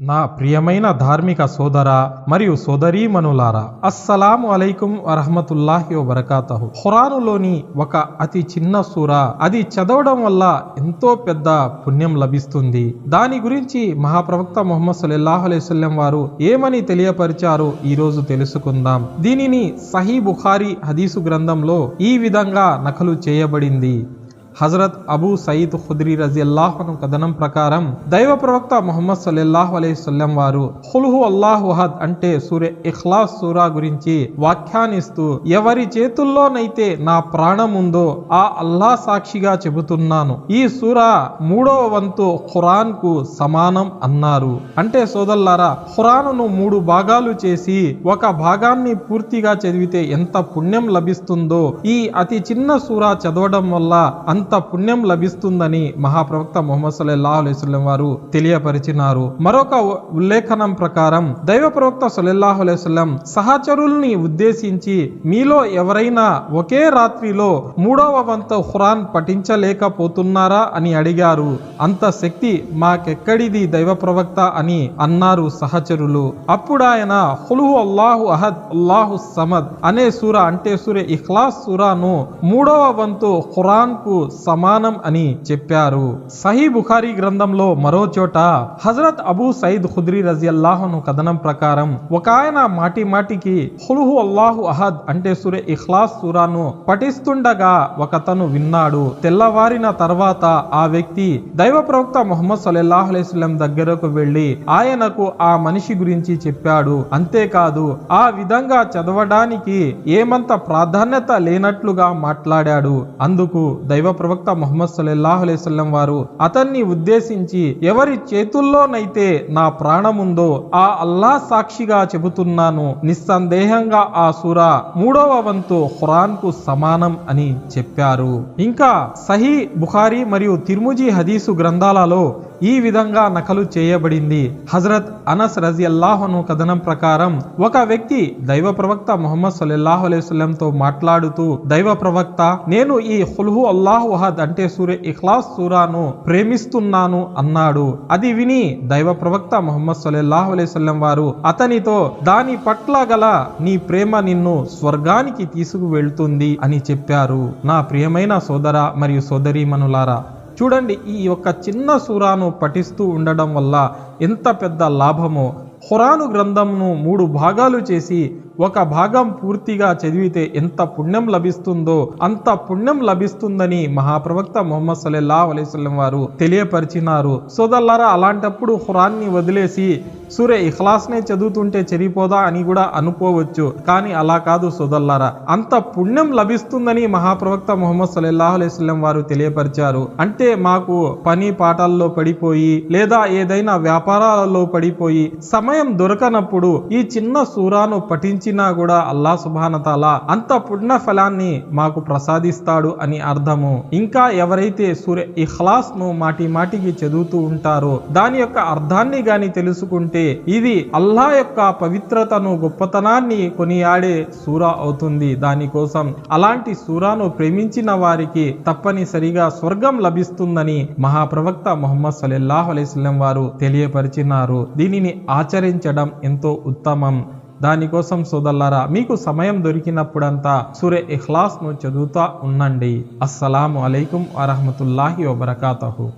నా ప్రియమైన ధార్మిక సోదర మరియు సోదరీమణులారా అస్సలాము అలైకుం వరహమతుల్లాహి వబరకాతహు. ఖురానులోని ఒక అతి చిన్న సూర అది చదవడం వల్ల ఎంతో పెద్ద పుణ్యం లభిస్తుంది. దాని గురించి మహాప్రవక్త ముహమ్మద్ సల్లల్లాహు అలైహి వారు ఏమని తెలియపరిచారో ఈరోజు తెలుసుకుందాం. దీనిని సహీ బుఖారి హదీసు గ్రంథంలో ఈ విధంగా నకలు చేయబడింది. హజరత్ అబూ సయీద్ ఖుద్రీ రజియల్లాహు కథనం ప్రకారం దైవ ప్రవక్త మొహమ్మద్ సల్లల్లాహు అలైహిస్సల్లం వారు హుల్హు అల్లాహుహద్ అంటే సూర్య ఇఖ్లాస్ సూరా గురించి వ్యాఖ్యానిస్తూ ఎవరి చేతుల్లోనైతే నా ప్రాణం ఉందో ఆ అల్లా సాక్షిగా చెబుతున్నాను. ఈ సూరా మూడవ వంతు ఖురాన్కు సమానం అన్నారు. అంటే సోదల్లారా ఖురానును మూడు భాగాలు చేసి ఒక భాగాన్ని పూర్తిగా చదివితే ఎంత పుణ్యం లభిస్తుందో ఈ అతి చిన్న సూరా చదవడం వల్ల అంత పుణ్యం లభిస్తుందని మహాప్రవక్త మొహమ్మద్ సల్లల్లాహు అలైస్లం వారు తెలియపరిచినారు. మరొక ఉ- ఉల్లేఖనం ప్రకారం దైవ ప్రవక్త సల్లల్లాహు అలైస్లం సహచరుల్ని ఉద్దేశించి మీలో ఎవరైనా ఒకే రాత్రిలో మూడవ వంత ఖురాన్ పఠించలేకపోతున్నారా అని అడిగారు. అంత శక్తి మాకెక్కడిది దైవ ప్రవక్త అని అన్నారు సహచరులు. అప్పుడు ఆయన హులుహు అల్లాహు అహద్ అల్లాహు సమద్ అనే సూర అంటే సూర్య ఇఖ్లాస్ సూరాను మూడవ వంతు ఖురాన్కు సమానం అని చెప్పారు. సహీ బుఖారీ గ్రంథంలో మరో చోట హజరత్ అబూ సయీద్ ఖుద్రీ రజియల్లాహును కథనం ప్రకారం ఒక ఆయన మాటి మాటికి హులుహు అల్లాహు అహద్ అంటే సురే ఇఖ్లాస్ సూరాను పఠిస్తుండగా ఒకతను విన్నాడు. తెల్లవారిన తర్వాత ఆ వ్యక్తి దైవ ప్రవక్త మొహమ్మద్ సల్లల్లాహు దగ్గరకు వెళ్ళి ఆయనకు ఆ మనిషి గురించి చెప్పాడు. అంతేకాదు ఆ విధంగా చదవడానికి ఏమంత ప్రాధాన్యత లేనట్లుగా మాట్లాడాడు. అందుకు దైవ ప్రవక్త మొహమ్మద్ సల్లల్లాహు అలైహి వారు అతన్ని ఉద్దేశించి ఎవరి చేతుల్లోనైతే నా ప్రాణముందో ఆ అల్లా సాక్షిగా చెబుతున్నాను. నిస్సందేహంగా ఆ సూర మూడవ వంతు ఖురాన్కు సమానం అని చెప్పారు. ఇంకా సహీ బుఖారీ మరియు తిర్ముజీ హదీసు గ్రంథాలలో ఈ విధంగా నకలు చేయబడింది. హజరత్ అనస్ రజి అల్లాహను కథనం ప్రకారం ఒక వ్యక్తి దైవ ప్రవక్త మొహమ్మద్ సల్లల్లాహు అలైస్లంతో మాట్లాడుతూ దైవ ప్రవక్త నేను ఈ హుల్హు అల్లాహు అహద్ అంటే సూర్య ఇఖ్లాస్ సూరాను ప్రేమిస్తున్నాను అన్నాడు. అది విని దైవ ప్రవక్త మొహమ్మద్ సల్లల్లాహు అలైహి వారు అతనితో దాని పట్ల గల నీ ప్రేమ నిన్ను స్వర్గానికి తీసుకువెళ్తుంది అని చెప్పారు. నా ప్రియమైన సోదర మరియు సోదరీమణులారా చూడండి ఈ యొక్క చిన్న సూరాను పఠిస్తూ ఉండడం వల్ల ఎంత పెద్ద లాభమో. ఖురాను గ్రంథంను మూడు భాగాలు చేసి ఒక భాగం పూర్తిగా చదివితే ఎంత పుణ్యం లభిస్తుందో అంత పుణ్యం లభిస్తుందని మహాప్రవక్త మొహమ్మద్ సల్లల్లాహు అలైస్లం వారు తెలియపరిచినారు. సోదల్లారా అలాంటప్పుడు హురాన్ని వదిలేసి సూర్య ఇఖ్లాస్నే చదువుతుంటే చెరిపోదా అని కూడా అనుకోవచ్చు కానీ అలా కాదు సోదల్లారా అంత పుణ్యం లభిస్తుందని మహాప్రవక్త ముహమ్మద్ సల్లల్లాహు అలైస్లం వారు తెలియపరిచారు. అంటే మాకు పని పాటల్లో పడిపోయి లేదా ఏదైనా వ్యాపారాలలో పడిపోయి సమయం దొరకనప్పుడు ఈ చిన్న సూరాను పఠించినా కూడా అల్లా సుభానతాల అంత పుణ్య ఫలాన్ని మాకు ప్రసాదిస్తాడు అని అర్థము. ఇంకా ఎవరైతే సూర్య ఇఖ్లాస్ను మాటి మాటికి చదువుతూ ఉంటారో దాని యొక్క అర్థాన్ని గాని తెలుసుకుంటే ఇది అల్లా యొక్క పవిత్రతను గొప్పతనాన్ని కొనియాడే సూరా అవుతుంది. దానికోసం అలాంటి సూరాను ప్రేమించిన వారికి తప్పనిసరిగా స్వర్గం లభిస్తుందని మహాప్రవక్త మొహమ్మద్ సల్లల్లాహు అలైస్లం వారు తెలియపరిచినారు. దీనిని ఆచరించడం ఎంతో ఉత్తమం. దానికోసం సోదల్లారా మీకు సమయం దొరికినప్పుడంతా సూర్య ఇఖ్లాస్ను చదువుతా ఉండండి. అస్సలాము అలైకుం వరహమతుల్లాహి వబర్కాతహు.